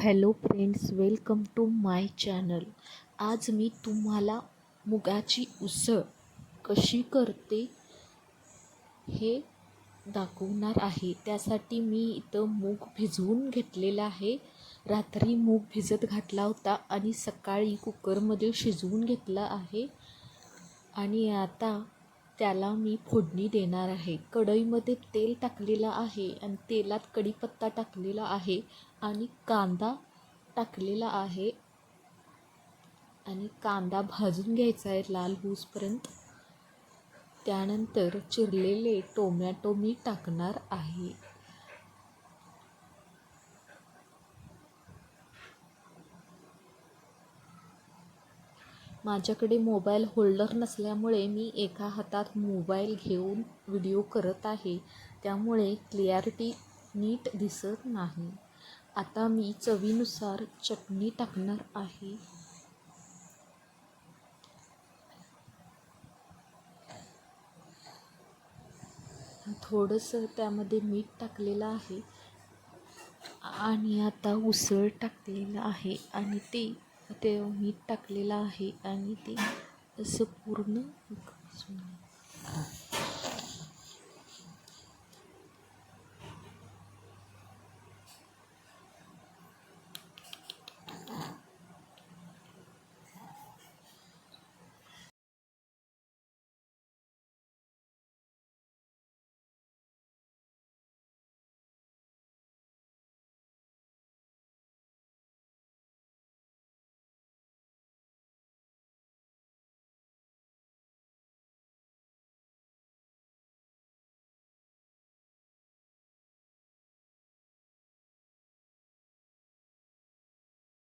Hello friends welcome to my channel. आज मी तुम्हाला मुगाची उसळ कशी करते हे दाखवणार आहे. त्यासाठी मी इथं मूग भिजवून घेतलेला आहे. रात्री मूग भिजत घातला होता आणि सकाळी कुकरमध्ये शिजवून घेतला आहे. आणि आता त्याला मी फोडणी देणार आहे. कढईमध्ये तेल टाकलेलं आहे आणि तेलात कढीपत्ता टाकलेला आहे आणि कांदा टाकलेला आहे. आणि कांदा भाजून घ्यायचा आहे लाल होऊसपर्यंत. त्यानंतर चिरलेले टोमॅटो मी टाकणार आहे. माझ्याकडे मोबाईल होल्डर नसल्यामुळे मी एका हातात मोबाईल घेऊन व्हिडिओ करत आहे. त्यामुळे क्लियारिटी नीट दिसत नाही. आता मी चवीनुसार चटणी टाकणार आहे. थोडंसं त्यामध्ये मीठ टाकलेलं आहे. आणि आता उसळ टाकलेलं आहे. आणि ते ते मीठ टाकलेलं आहे आणि ते असं पूर्ण